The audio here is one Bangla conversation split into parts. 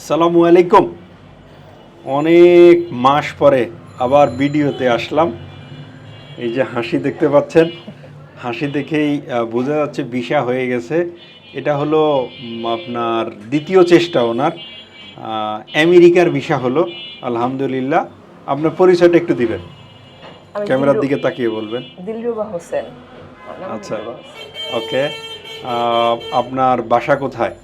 আসসালামু আলাইকুম। অনেক মাস পরে আবার ভিডিওতে আসলাম। এই যে হাসি দেখতে পাচ্ছেন হাসি দেখেই বোঝা যাচ্ছে বিষা হয়ে গেছে। এটা হলো আপনার দ্বিতীয় চেষ্টা ওনার। আমেরিকার ভিসা হলো আলহামদুলিল্লাহ। আপনার পরিচয়টা একটু দিবেন। ক্যামেরার দিকে তাকিয়ে বলবেন। দিলরুবা হোসেন। আচ্ছা। ওকে। আপনার বাসা কোথায়?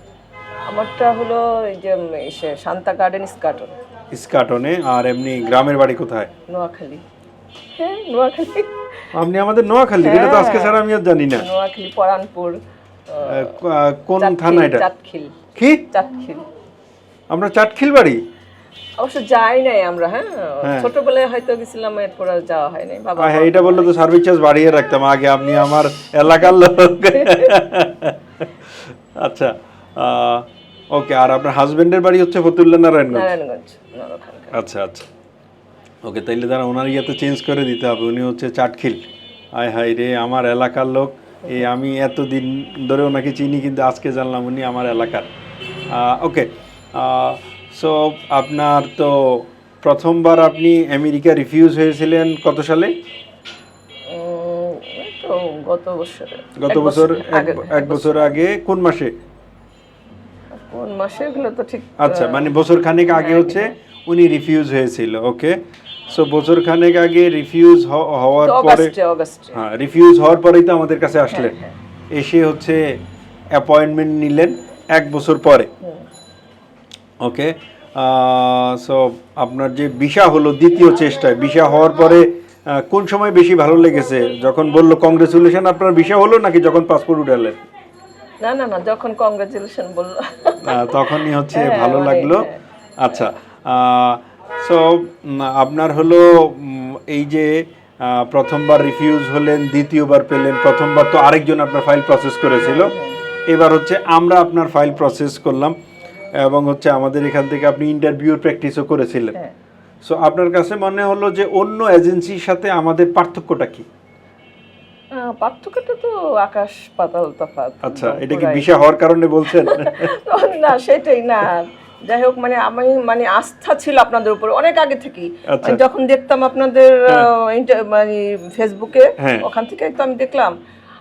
আমারটা হলো এই যে শান্তা গার্ডেন স্কাটন ইস্কাটনে আর এমনি গ্রামের বাড়ি কোথায়? নোয়াখালী। হ্যাঁ নোয়াখালী। আপনি আমাদের নোয়াখালী এটা তো আজকে ছাড়া আমি আর জানি না। নোয়াখালী পরানপুর আহ, আহ, ক- আহ, কোন থানা এটা? চাটখিল কি? চাটখিল আমরা চাটখিল বাড়ি? অবশ্য যাই নাই আমরা হ্যাঁ? হ্যাঁ। ছোটবেলায় হয়তো গেছিলাম এরপর আর যাওয়া হয় নাই। বাবা আহ, হ্যাঁ এটা বললে তো সার্ভিস চার্জ বাড়িয়ে রাখতাম আগে আপনি আমার এলাকার লোক। আচ্ছা ওকে আর আপনার হাজবেন্ডের বাড়ি হচ্ছে ফতুল্লা নারায়ণগঞ্জ? নারায়ণগঞ্জ আচ্ছা আচ্ছা। ওকে তাইলে তারা ওনার ইয়েতে চেঞ্জ করে দিতে হবে। উনি হচ্ছে চাটখিল। আয় হাই রে আমার এলাকার লোক। এই আমি এতদিন ধরে ওনাকে চিনি কিন্তু আজকে জানলাম উনি আমার এলাকার। ওকে সো আপনার তো প্রথমবার আপনি আমেরিকা রিফিউজ হয়েছিলেন কত সালে? গত বছরে গত বছর এক বছর আগে কোন মাসে? কোন মাসে? এগুলো তো ঠিক আচ্ছা মানে বছর খানেক আগে হচ্ছে উনি রিফিউজ হয়েছিল ওকে সো বছর খানেক আগে রিফিউজ হওয়ার পরে হ্যাঁ রিফিউজ হওয়ার পরেই তো আমাদের কাছে আসলেন। এসে হচ্ছে অ্যাপয়েন্টমেন্ট নিলেন এক বছর পরে। ওকে সো আপনার যে ভিসা হলো দ্বিতীয় চেষ্টায় ভিসা হওয়ার পরে কোন সময় বেশি ভালো লেগেছে? যখন বলল কংগ্রেচুলেশন আপনার ভিসা হলো নাকি যখন পাসপোর্ট উঠালেন? না না না যখন কংগ্রাচুলেশন বলল। তখনই হচ্ছে হ্যাঁ, ভালো লাগল। হ্যাঁ। আচ্ছা সো আপনার হলো এই যে প্রথমবার রিফিউজ হলেন দ্বিতীয়বার পেলেন প্রথমবার তো আরেকজন আপনার ফাইল প্রসেস করেছিল। এবার হচ্ছে আমরা আপনার ফাইল প্রসেস করলাম এবং হচ্ছে আমাদের এখান থেকে আপনি ইন্টারভিউর প্র্যাকটিসও করেছিলেন। হ্যাঁ। সো আপনার কাছে মনে হলো যে অন্য এজেন্সির সাথে আমাদের পার্থক্যটা কি? পার্থক্যটা তো আকাশ পাতাল তফাৎ। আচ্ছা এটা কি হওয়ার কারণে বলছেন? না সেটাই না। যাই হোক মানে আমি মানে আস্থা ছিল আপনাদের উপরে। অনেক আগে থেকেই। আচ্ছা। যখন দেখতাম আপনাদের মানে ফেসবুকে হ্যাঁ। ওখান থেকে তো আমি দেখলাম।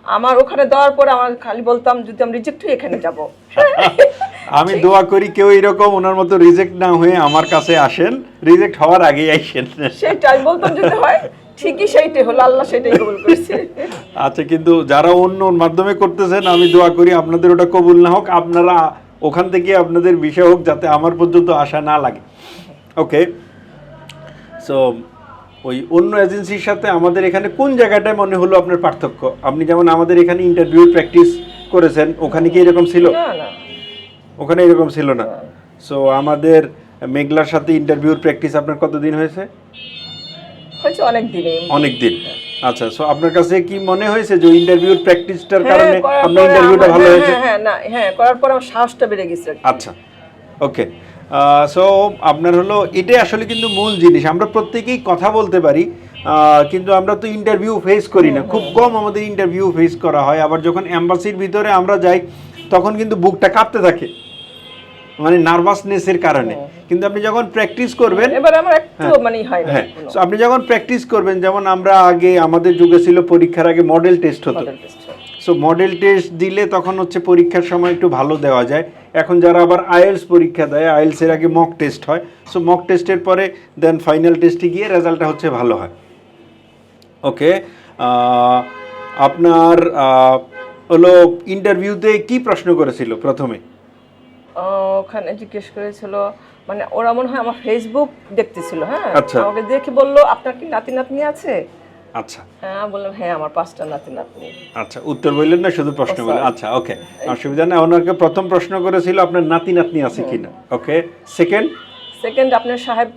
আমার ওখানে দেওয়ার পরে আমার খালি বলতাম যদি আমি রিজেক্ট হই এখানে যাব। আমি দোয়া করি কেউ এরকম ওনার মতো রিজেক্ট না হয়ে আমার কাছে আসেন। রিজেক্ট হওয়ার আগেই আসেন। সেটা আমি বলতাম যদি হয় ঠিকই সেইটাই হলো আল্লাহ সেটাই কবুল করেছে। আচ্ছা কিন্তু যারা অন্য মাধ্যমে করতেছেন আমি দোয়া করি আপনাদের ওটা কবুল না হোক আপনারা ওখান থেকে আপনাদের বিষয় হোক যাতে আমার পর্যন্ত আসা না লাগে। ওকে? সো ওই অন্য এজেন্সির সাথে আমাদের এখানে কোন জায়গাটায় মনে হলো আপনার পার্থক্য? আপনি যেমন আমাদের এখানে ইন্টারভিউ প্র্যাকটিস করেছেন ওখানে কি এরকম ছিল? ওখানে এরকম ছিল না। সো আমাদের মেঘলার সাথে ইন্টারভিউর প্র্যাকটিস আপনার কতদিন হয়েছে? হয়েছে অনেক দিনে। অনেক দিন। আচ্ছা সো আপনার কাছে কি মনে হয়েছে যে ইন্টারভিউর প্র্যাকটিসটার হ্যাঁ, কারণে আপনার ইন্টারভিউটা ভালো হ্যাঁ, হয়েছে? হ্যাঁ, হ্যাঁ, না, হ্যাঁ, করার পর আমার সাহসটা বেড়ে গেছে আচ্ছা ওকে সো আপনার হলো এটাই আসলে কিন্তু মূল জিনিস। আমরা প্রত্যেকেই কথা বলতে পারি কিন্তু আমরা তো ইন্টারভিউ ফেস করি না। খুব কম আমাদের ইন্টারভিউ ফেস করা হয়। আবার যখন অ্যাম্বাসির ভিতরে আমরা যাই তখন কিন্তু বুকটা কাঁপতে থাকে। মানে নার্ভাসনেসের কারণে। কিন্তু আপনি যখন প্র্যাকটিস করবেন এবার আমার একটু মানে হয় হ্যাঁ। so আপনি যখন প্র্যাকটিস করবেন যেমন আমরা আগে আমাদের যুগে ছিল পরীক্ষার আগে মডেল টেস্ট হতো। হয়। সো মডেল টেস্ট দিলে তখন হচ্ছে পরীক্ষার সময় একটু ভালো দেওয়া যায়। এখন যারা আবার আইএলস পরীক্ষা দেয় আইএলসের আগে মক টেস্ট হয়। সো মক টেস্টের পরে দেন ফাইনাল টেস্টে গিয়ে রেজাল্টটা হচ্ছে ভালো হয়। ওকে আপনার আহ, হলো ইন্টারভিউতে কি প্রশ্ন করেছিল প্রথমে? ওখানে জিজ্ঞেস করেছিল মানে ওরা মনে হয় আমার ফেসবুক দেখতেছিল হ্যাঁ? আচ্ছা। আমাকে দেখে বলল আপনার কি নাতি নাতনি আছে? আচ্ছা। হ্যাঁ বললাম হ্যাঁ আমার পাঁচটা নাতি নাতনি আচ্ছা উত্তর বললেন না শুধু প্রশ্ন Oh, বললেন। আচ্ছা ওকে অসুবিধা নেই। ওনাকে প্রথম প্রশ্ন করেছিল আপনার নাতি নাতনি আছে কিনা? ওকে সেকেন্ড সেকেন্ড আপনার সাহেব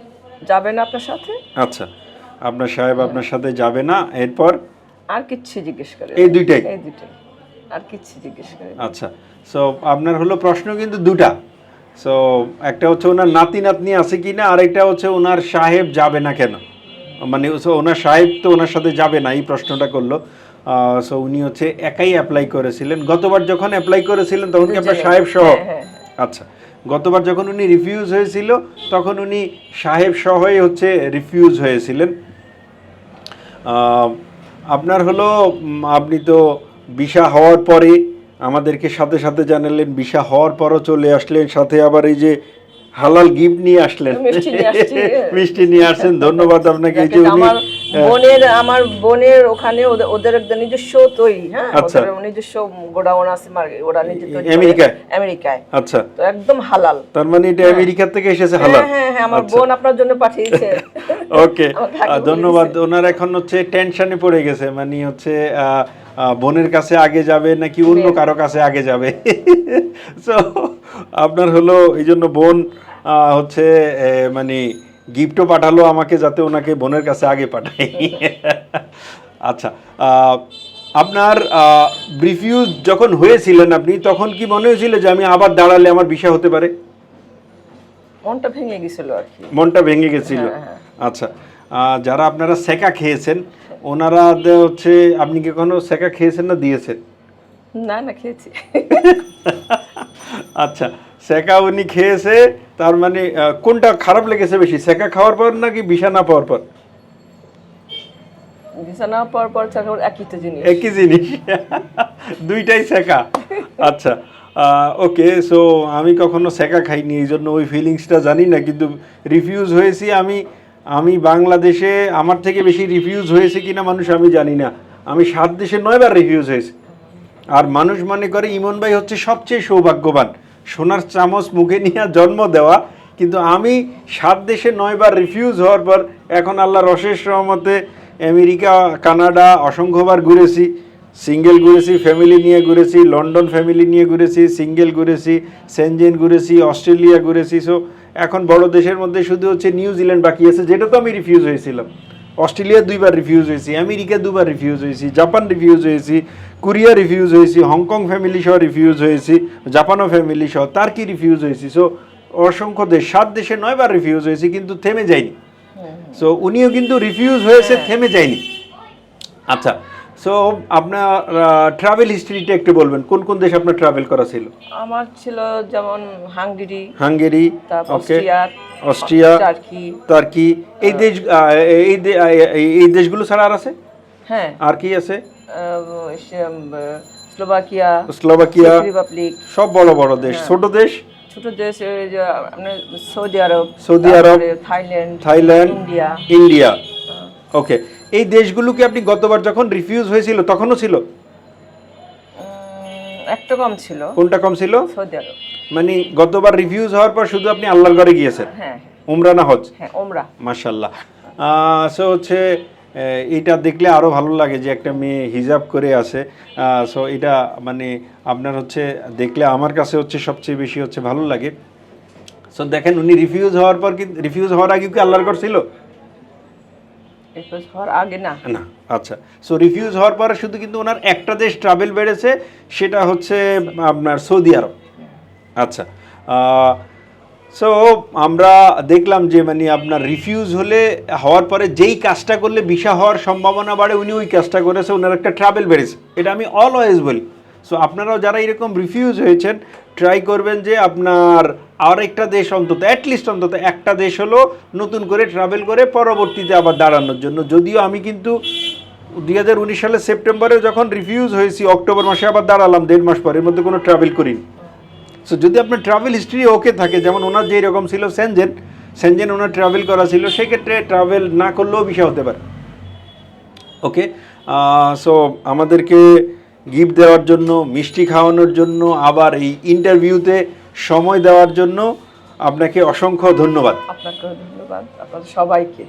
যাবে না আপনার সাথে? আচ্ছা আপনার সাহেব আপনার সাথে যাবে না। এরপর? আর কিচ্ছু জিজ্ঞেস করে এই দুইটাই? এই দুইটাই। আর কিচ্ছু জিজ্ঞেস করে আচ্ছা সো আপনার হলো প্রশ্ন কিন্তু দুটা। সো একটা হচ্ছে ওনার নাতি নাতনি আছে কিনা আর একটা হচ্ছে ওনার সাহেব যাবে না কেন? মানে ওনার সাহেব তো ওনার সাথে যাবে না এই প্রশ্নটা করল। সো উনি হচ্ছে একাই অ্যাপ্লাই করেছিলেন। গতবার যখন অ্যাপ্লাই করেছিলেন তখন কি আপনার সাহেব সহ? হ্যাঁ, হ্যাঁ, আচ্ছা গতবার যখন উনি রিফিউজ হয়েছিল তখন উনি সাহেব সহই হচ্ছে রিফিউজ হয়েছিলেন। আপনার হলো আপনি তো বিশা হওয়ার পরে আমাদেরকে সাথে সাথে জানালেন বিশা হওয়ার পরও চলে আসলেন সাথে আবার এই যে হালাল গিফট নিয়ে আসলেন। মিষ্টি নিয়ে আসছেন ধন্যবাদ আপনাকে এই যে উনি বোনের আমার বোনের ওখানে ওদের একটা নিজস্ব তৈরি হ্যাঁ? আচ্ছা। ওদের নিজস্ব গোডাউন আছে ওরা নিজে তৈরি। আমেরিকায়? আমেরিকায়। আচ্ছা। তো একদম হালাল। তার মানে এটা আমেরিকা থেকে এসেছে হালাল? হ্যাঁ হ্যাঁ হ্যাঁ আমার আচ্ছা। বোন আপনার জন্য পাঠিয়েছে। ওকে। ধন্যবাদ। ওনার এখন হচ্ছে টেনশনে পড়ে গেছে মানে হচ্ছে বোনের কাছে আগে যাবে নাকি অন্য কারও কাছে আগে যাবে? সো আপনার হলো এই জন্য বোন হচ্ছে মানে গিফটও পাঠালো আমাকে যাতে ওনাকে বোনের কাছে আগে পাঠাই। আচ্ছা আহ, আপনার রিফিউজ যখন হয়েছিলেন আপনি তখন কি মনে হয়েছিল যে আমি আবার দাঁড়ালে আমার বিষয় হতে পারে? মনটা ভেঙে গেছিল আর কি। মনটা ভেঙে গেছিল। হ্যাঁ, আচ্ছা আহ, যারা আপনারা সেকা খেয়েছেন ওনারা হচ্ছে আপনি কি কোনো সেকা খেয়েছেন না দিয়েছেন? না না খেয়েছি। আচ্ছা সেকা উনি খেয়েছে তার মানে কোনটা খারাপ লেগেছে বেশি সেকা খাওয়ার পর নাকি বিছানা পাওয়ার পর? বিছানা পর পর একই তো জিনিস। একই জিনিস। দুইটাই সেকা। আচ্ছা ওকে সো আমি কখনো সেকা খাইনি এই জন্য ওই ফিলিংসটা জানি না কিন্তু রিফিউজ হয়েছি আমি আমি বাংলাদেশে আমার থেকে বেশি রিফিউজ হয়েছে কিনা মানুষ আমি জানি না। আমি সাত দেশে নয়বার রিফিউজ হয়েছে। আর মানুষ মনে করে ইমন ভাই হচ্ছে সবচেয়ে সৌভাগ্যবান। সোনার চামচ মুখে নিয়ে জন্ম দেওয়া। কিন্তু আমি সাত দেশে নয়বার রিফিউজ হওয়ার পর এখন আল্লাহর অশেষ রহমতে আমেরিকা, কানাডা অসংখ্যবার ঘুরেছি। সিঙ্গেল ঘুরেছি ফ্যামিলি নিয়ে ঘুরেছি, লন্ডন ফ্যামিলি নিয়ে ঘুরেছি, সিঙ্গেল ঘুরেছি সেনজেন ঘুরেছি, অস্ট্রেলিয়া ঘুরেছি। সো এখন বড় দেশের মধ্যে শুধু হচ্ছে নিউজিল্যান্ড বাকি আছে যেটা তো আমি রিফিউজ হয়েছিলাম। অস্ট্রেলিয়া দুইবার রিফিউজ হয়েছি আমেরিকা দুবার রিফিউজ হয়েছি জাপান রিফিউজ হয়েছি কোরিয়া রিফিউজ হয়েছি হংকং ফ্যামিলি সহ রিফিউজ হয়েছি জাপানও ফ্যামিলি সহ তার্কি রিফিউজ হয়েছি। সো অসংখ্য দেশ সাত দেশে নয়বার রিফিউজ হয়েছি কিন্তু থেমে যায়নি। সো উনিও কিন্তু রিফিউজ হয়েছে থেমে যায়নি। আচ্ছা সো আপনার ট্রাভেল হিস্ট্রিটা একটু বলবেন। কোন কোন দেশ আপনার ট্রাভেল করা ছিল? আমার ছিল যেমন Hungary Hungary okay Austria Austria Turkey. Turkey এই দেশ এই এই- দেশগুলো ছাড়া আর আছে? হ্যাঁ। আর কি আছে? স্লোভাকিয়া স্লোভাকিয়া রিপাবলিক সব বড় বড় দেশ। ছোট দেশ? ছোট দেশ Saudi Arab Saudi Arab, Thailand Thailand India. India. Okay এই দেশগুলোকে আপনি গতবার যখন রিফিউজ হয়েছিল তখনও ছিল? একটা কম ছিল। কোনটা কম ছিল? Saudi Arab. মানে গতবার রিফিউজ হওয়ার পর শুধু আপনি আল্লাহর ঘরে গিয়েছেন? হ্যাঁ উমরা না হজ? হ্যাঁ ওমরা মাশাল্লাহ সো হচ্ছে এটা দেখলে আরও ভালো লাগে যে একটা মেয়ে হিজাব করে আছে সো এটা মানে আপনার হচ্ছে দেখলে আমার কাছে হচ্ছে সবচেয়ে বেশি হচ্ছে ভালো লাগে। সো দেখেন উনি রিফিউজ হওয়ার পর কি রিফিউজ হওয়ার আগে কি আল্লাহর ঘর ছিল? এরপর হওয়ার আগে না। না আচ্ছা। সো রিফিউজ হওয়ার পরে শুধু কিন্তু ওনার একটা দেশ ট্রাভেল বেড়েছে সেটা হচ্ছে আপনার সৌদি আরব আচ্ছা সো আমরা দেখলাম যে মানে আপনার রিফিউজ হলে হওয়ার পরে যেই কাজটা করলে ভিসা হওয়ার সম্ভাবনা বাড়ে উনি ওই কাজটা করেছে ওনার একটা ট্রাভেল বেড়েছে। এটা আমি অলওয়েজ বলি। সো আপনারাও যারা এরকম রিফিউজ হয়েছেন ট্রাই করবেন যে আপনার আর একটা দেশ অন্তত অ্যাটলিস্ট অন্তত একটা দেশ হলো নতুন করে ট্রাভেল করে পরবর্তীতে আবার দাঁড়ানোর জন্য। যদিও আমি কিন্তু দুই হাজার উনিশ সালের সেপ্টেম্বরে যখন রিফিউজ হয়েছি, অক্টোবর মাসে আবার দাঁড়ালাম, দেড় মাস পর, এর মধ্যে কোনো ট্রাভেল করিনি। সো যদি আপনার ট্রাভেল হিস্ট্রি ওকে থাকে, যেমন ওনার যেই রকম ছিল সেনজেন সেনজেন ওনার ট্রাভেল করা ছিল, সেক্ষেত্রে ট্রাভেল না করলেও বিষয় হতে পারে। ওকে সো আমাদেরকে গিফট দেওয়ার জন্য, মিষ্টি খাওয়ানোর জন্য, আবার এই ইন্টারভিউতে সময় দেওয়ার জন্য আপনাকে অসংখ্য ধন্যবাদ। আপনাকে ধন্যবাদ। আপনাদের সবাইকে।